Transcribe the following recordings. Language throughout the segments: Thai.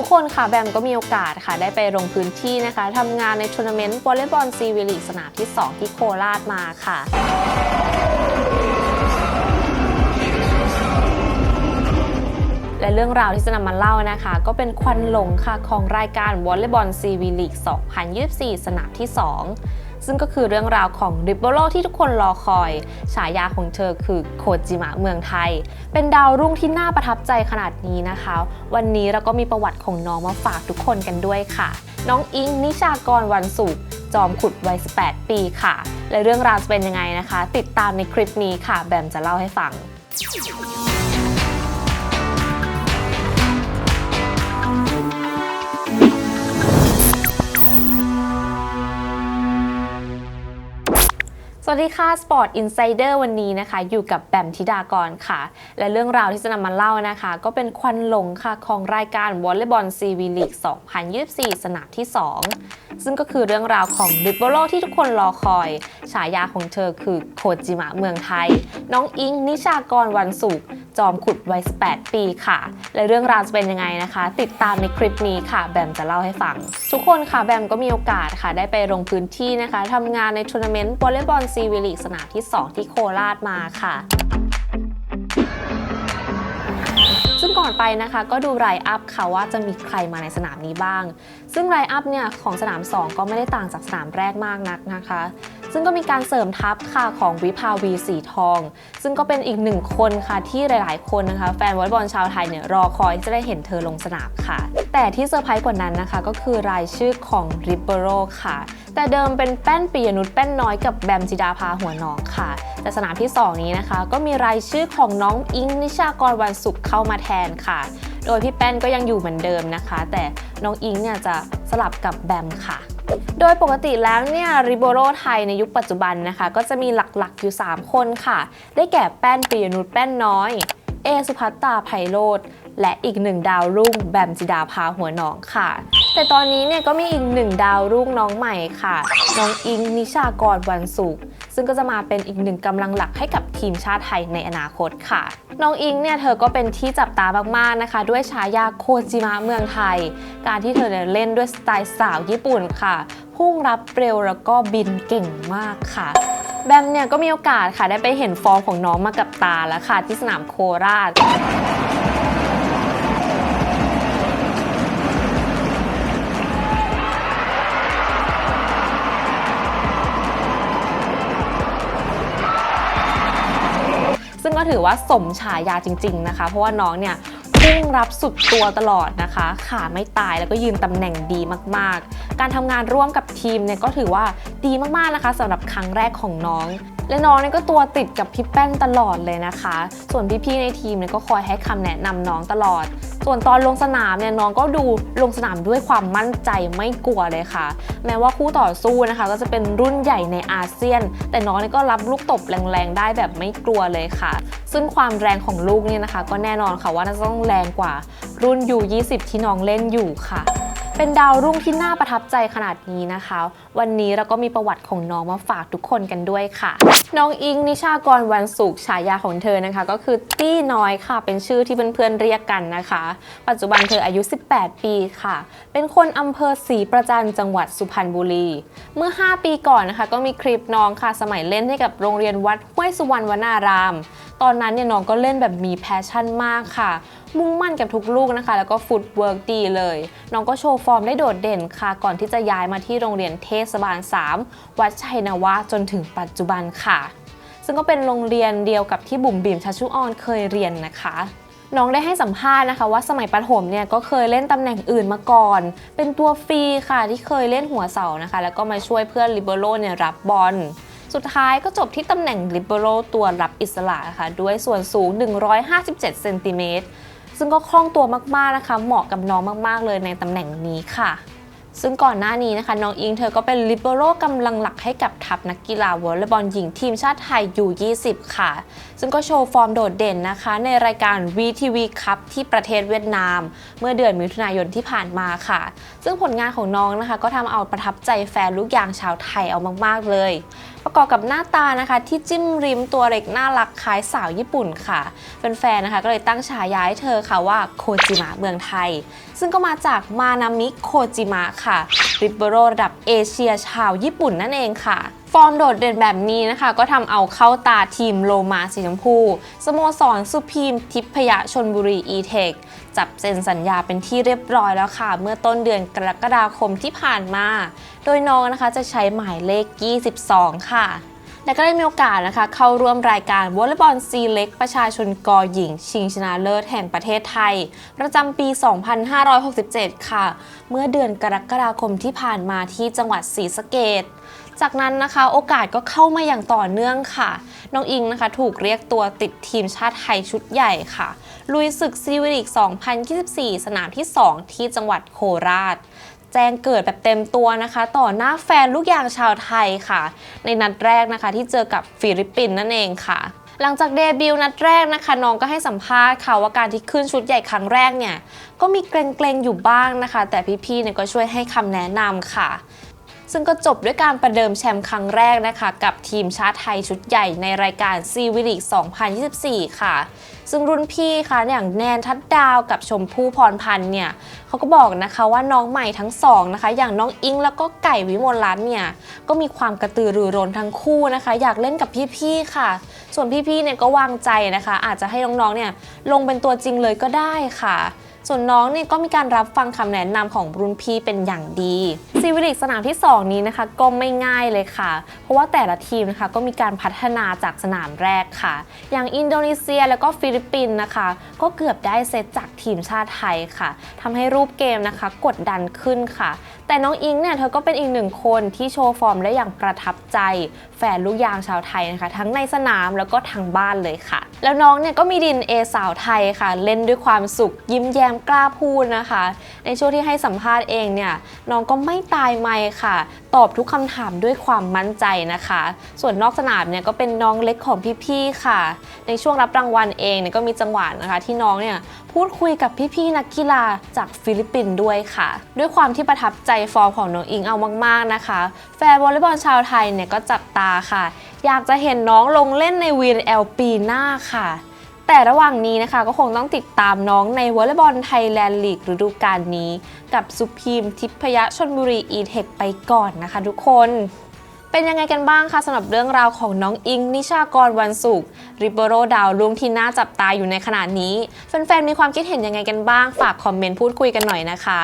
ทุกคนค่ะแบมก็มีโอกาสค่ะได้ไปลงพื้นที่นะคะทำงานในทัวร์นาเมนต์วอลเลย์บอลซีวิลีกสนามที่ 2 ที่โคราชมาค่ะและเรื่องราวที่จะนำมาเล่านะคะ ก็เป็นควันหลงค่ะของรายการวอลเลย์บอลซีวีลีก 2024 สนามที่ 2 ซึ่งก็คือเรื่องราวของริบโบโลที่ทุกคนรอคอย ฉายาของเธอคือโคจิมะเมืองไทย เป็นดาวรุ่งที่น่าประทับใจขนาดนี้นะคะ วันนี้เราก็มีประวัติของน้องมาฝากทุกคนกันด้วยค่ะ น้องอิงนิชากรวันสุขจอมขุดวัย 18 ปีค่ะ และเรื่องราวจะเป็นยังไงนะคะ ติดตามในคลิปนี้ค่ะ แบมจะเล่าให้ฟัง วัสดีค่ะ Sport Insider วันนี้นะคะ อยู่กับแบมธิดากรค่ะ และเรื่องราวที่จะนำมาเล่านะคะ ก็เป็นควันหลงค่ะ ของรายการวอลเลย์บอลซีวีลีก 2024 สนามที่ 2 ซึ่งก็คือเรื่องราวของดิบโบโลที่ทุกคนรอคอย ฉายาของเธอคือโคจิมะเมืองไทย น้องอิงนิชากรวันสุข จอมขุดวัย 18 ปีค่ะ และเรื่องราวจะเป็นยังไงนะคะ ติดตามในคลิปนี้ค่ะ แบมจะเล่าให้ฟัง ทุกคนค่ะแบมก็มีโอกาสค่ะ ได้ไปลงพื้นที่นะคะทำงานในทัวร์นาเมนต์วอลเลย์บอลซีวีลีกสนามที่ 2 ที่โคราชมาค่ะ อนไปนะคะ ก็ดูไลน์อัพค่ะว่าจะมีใครมาในสนามนี้บ้าง ซึ่งไลน์อัพเนี่ยของสนาม 2 ก็ไม่ได้ต่างจากสนามแรกมากนักนะคะ ซึ่งก็มีการเสริมทัพค่ะของวิภาวีสีทอง ซึ่งก็เป็นอีกหนึ่งคนค่ะที่หลาย ๆ คนนะคะ แฟนวอลเลย์บอลชาวไทยเนี่ยรอคอยจะได้เห็นเธอลงสนามค่ะ แต่ที่เซอร์ไพรส์กว่านั้นนะคะ ก็คือรายชื่อของริเบโรค่ะ แต่เดิมเป็นแป้นปียนุชแป้นน้อยกับแบมจิดาภาหัวหนองค่ะ แต่สนามที่ 2 นี้นะคะ ก็มีรายชื่อของน้องอิงนิชากรวันสุขเข้ามาแทนค่ะ โดยพี่แป้นก็ยังอยู่เหมือนเดิมนะคะ แต่น้องอิงเนี่ยจะสลับกับแบมค่ะโดยปกติแล้วเนี่ยริโบโรไทยในยุคปัจจุบันนะคะ ก็จะมีหลักๆอยู่ 3 คนค่ะ ได้แก่แป้นปียนุชแป้นน้อย เอสุภัตตาไพโรธและอีกหนึ่งดาวรุ่งแบมจิดาภาหัวหนองค่ะ แต่ตอนนี้เนี่ยก็มีอีกหนึ่งดาวรุ่งน้องใหม่ค่ะ น้องอิงนิชากรวันสุขซึ่งก็จะมาเป็นอีกหนึ่งกำลังหลักให้กับทีมชาติไทยในอนาคตค่ะ น้องอิงเนี่ยเธอก็เป็นที่จับตามากๆนะคะ ด้วยฉายาโคจิมะเมืองไทย การที่เธอเนี่ยเล่นด้วยสไตล์สาวญี่ปุ่นค่ะ พุ่งรับเร็วแล้วก็บินเก่งมากค่ะแบมเนี่ยก็มีโอกาสค่ะได้ไปเห็นฟอร์มของน้องมากับตาแล้วค่ะที่สนามโคราช ถือว่าสมฉายาจริง ๆนะคะ เพราะว่าน้องเนี่ยพุ่งรับสุดตัวตลอดนะคะ ขาไม่ตายแล้วก็ยืนตำแหน่งดีมากๆ การทำงานร่วมกับทีมเนี่ยก็ถือว่าดีมากๆนะคะสำหรับครั้งแรกของน้อง และน้องเนี่ยก็ตัวติดกับพี่แป้นตลอดเลยนะคะ ส่วนพี่ๆในทีมเนี่ยก็คอยให้คำแนะนำน้องตลอด ส่วนตอนลงสนามเนี่ยน้องก็ดูลงสนามด้วยความมั่นใจไม่กลัวเลยค่ะ แม้ว่าคู่ต่อสู้นะคะ ก็จะเป็นรุ่นใหญ่ในอาเซียน แต่น้องเนี่ยก็รับลูกตบแรงๆได้แบบไม่กลัวเลยค่ะ ซึ่งความแรงของลูกเนี่ยนะคะ ก็แน่นอนค่ะว่าน่าจะต้องแรงกว่ารุ่น U20 ที่น้องเล่นอยู่ค่ะ เป็นดาวรุ่งที่น่าประทับใจขนาดนี้นะคะ วันนี้เราก็มีประวัติของน้องมาฝากทุกคนกันด้วยค่ะ น้องอิงนิชากรวันสุขฉายาของเธอนะคะ ก็คือตี้น้อยค่ะ เป็นชื่อที่เพื่อนๆเรียกกันนะคะ ปัจจุบันเธออายุ 18 ปีค่ะ เป็นคนอำเภอศรีประจันจังหวัดสุพรรณบุรี เมื่อ 5 ปีก่อนนะคะ ก็มีคลิปน้องค่ะ สมัยเล่นให้กับโรงเรียนวัดห้วยสุวรรณวนาราม ตอนนั้นเนี่ยน้องก็เล่นแบบมีแพชชั่นมากค่ะ มุ่งมั่นกับทุกลูกนะคะ แล้วก็ฟุตเวิร์กดีเลย น้องก็โชว์ฟอร์มได้โดดเด่นค่ะ ก่อนที่จะย้ายมาที่โรงเรียนเทศบาล 3 วัดชัยนวะจนถึงปัจจุบันค่ะ ซึ่งก็เป็นโรงเรียนเดียวกับที่บุ๋มบิ๋มชัชชุออนเคยเรียนนะคะน้องได้ให้สัมภาษณ์นะคะว่าสมัยประถมเนี่ยก็เคยเล่นตำแหน่งอื่นมาก่อน เป็นตัวฟรีค่ะที่เคยเล่นหัวเสานะคะ แล้วก็มาช่วยเพื่อนลิเบโรเนี่ยรับบอล สุดท้ายก็จบที่ตำแหน่งลิเบโรตัวรับอิสระค่ะด้วยส่วนสูง 157 เซนติเมตรซึ่งก็คล่องตัวมากๆนะคะ เหมาะกับน้องมากๆเลยในตำแหน่งนี้ค่ะ ซึ่งก่อนหน้านี้นะคะ น้องอิงเธอก็เป็นลิเบโรกำลังหลักให้กับทัพนักกีฬาวอลเลย์บอลหญิงทีมชาติไทยยู่20 ค่ะ ซึ่งก็โชว์ฟอร์มโดดเด่นนะคะ ในรายการ VTV คัพที่ประเทศเวียดนาม เมื่อเดือนมิถุนายนที่ผ่านมาค่ะ ซึ่งผลงานของน้องนะคะ ก็ทำเอาประทับใจแฟนลูกยางชาวไทยเอามากๆเลย ประกอบกับหน้าตานะคะ ที่จิ้มริมตัวเล็กน่ารักคล้ายสาวญี่ปุ่นค่ะแฟนๆนะคะ ก็เลยตั้งฉายาให้เธอค่ะว่าโคจิมะเมืองไทย ซึ่งก็มาจากมานามิโคจิมะค่ะริบเบโรระดับเอเชียชาวญี่ปุ่นนั่นเองค่ะฟอร์มโดดเด่นแบบนี้นะคะ ก็ทำเอาเข้าตาทีมโลมาสีชมพูสโมสรสุพีม ทิพยชนบุรีอีเทคจับเซ็นสัญญาเป็นที่เรียบร้อยแล้วค่ะ เมื่อต้นเดือนกรกฎาคมที่ผ่านมา โดยน้องนะคะจะใช้หมายเลข 22 ค่ะ และก็ได้มีโอกาสนะคะ เข้าร่วมรายการวอลเลย์บอลซีเล็กประชาชนกอหญิง ชิงชนะเลิศแห่งประเทศไทย ประจำปี 2567 ค่ะ เมื่อเดือนกรกฎาคมที่ผ่านมาที่จังหวัดศรีสะเกษจากนั้นนะคะโอกาสก็เข้ามาอย่างต่อเนื่องค่ะ น้องอิงนะคะถูกเรียกตัวติดทีมชาติไทยชุดใหญ่ค่ะ ลุยศึกซีวิลิก 2024 สนามที่ 2 ที่จังหวัดโคราช แจ้งเกิดแบบเต็มตัวนะคะ ต่อหน้าแฟนลูกยางชาวไทยค่ะ ในนัดแรกนะคะที่เจอกับฟิลิปปินส์นั่นเองค่ะหลังจากเดบิวต์นัดแรกนะคะน้องก็ให้สัมภาษณ์ค่ะว่าการที่ขึ้นชุดใหญ่ครั้งแรกเนี่ย ก็มีเกรงๆอยู่บ้างนะคะ แต่พี่ๆเนี่ยก็ช่วยให้คำแนะนำค่ะ ซึ่งก็จบด้วยการประเดิมแชมป์ครั้งแรกนะคะ กับทีมชาติไทยชุดใหญ่ในรายการซีวิลิก 2024 ค่ะ ซึ่งรุ่นพี่ค่ะอย่างแนนทัดดาวกับชมพู่พรพันธ์เนี่ยเขาก็บอกนะคะว่าน้องใหม่ทั้งสองนะคะ อย่างน้องอิงแล้วก็ไก่วิมลรัตน์เนี่ยก็มีความกระตือรือร้นทั้งคู่นะคะ อยากเล่นกับพี่ๆค่ะ ส่วนพี่ๆเนี่ยก็วางใจนะคะ อาจจะให้น้องๆเนี่ยลงเป็นตัวจริงเลยก็ได้ค่ะ ส่วนน้องเนี่ยก็มีการรับฟังคำแนะนำของรุ่นพี่เป็นอย่างดีซีวิลิกสนามที่ 2 นี้นะคะก็ไม่ง่ายเลยค่ะ เพราะว่าแต่ละทีมนะคะก็มีการพัฒนาจากสนามแรกค่ะ อย่างอินโดนีเซียแล้วก็ฟิลิปปินส์นะคะ ก็เกือบได้เซตจากทีมชาติไทยค่ะทำให้รูปเกมนะคะ กดดันขึ้นค่ะ แต่น้องอิงเนี่ยเธอก็เป็นอีกหนึ่งคนที่โชว์ฟอร์มได้อย่างประทับใจ แฟนลูกยางชาวไทยนะคะ ทั้งในสนามแล้วก็ทางบ้านเลยค่ะ แล้วน้องเนี่ยก็มีดินเอสาวไทยค่ะ เล่นด้วยความสุขยิ้มแย้มกล้าพูดนะคะ ในช่วงที่ให้สัมภาษณ์เองเนี่ยน้องก็ไม่ตายไม่ค่ะ ตอบทุกคำถามด้วยความมั่นใจนะคะ ส่วนนอกสนามเนี่ยก็เป็นน้องเล็กของพี่ๆค่ะ ในช่วงรับรางวัลเองเนี่ยก็มีจังหวะนะคะ ที่น้องเนี่ย พูดคุยกับพี่ๆนักกีฬาจากฟิลิปปินส์ด้วยค่ะ ด้วยความที่ประทับใจฟอร์มของน้องอิงเอามากๆนะคะ แฟนวอลเลย์บอลชาวไทยเนี่ยก็จับตาค่ะ อยากจะเห็นน้องลงเล่นใน VNL ปีหน้าค่ะ แต่ระหว่างนี้นะคะก็คงต้องติดตามน้องในวอลเลย์บอลไทยแลนด์ลีกฤดูกาลนี้ กับสุพีมทิพยชนบุรีอีเทคไปก่อนนะคะ ทุกคน เป็นยังไงกันบ้างคะสำหรับเรื่องราวของน้องอิง นิชากรวันศุกร์ริเบโรดาวลุงที่น่าจับตาอยู่ในขณะนี้ แฟนๆ มีความคิดเห็นยังไงกันบ้าง ฝากคอมเมนต์พูดคุยกันหน่อยนะคะ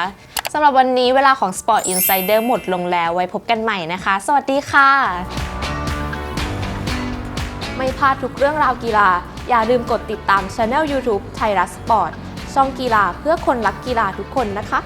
สำหรับวันนี้เวลาของ Sport Insider หมดลงแล้วไว้พบกันใหม่นะคะ สวัสดีค่ะ ไม่พลาดทุกเรื่องราวกีฬา อย่าลืมกดติดตามช anel YouTube ไทยรัฐสปอร์ตช่องกีฬาเพื่อคนรักกีฬาทุกคนนะคะ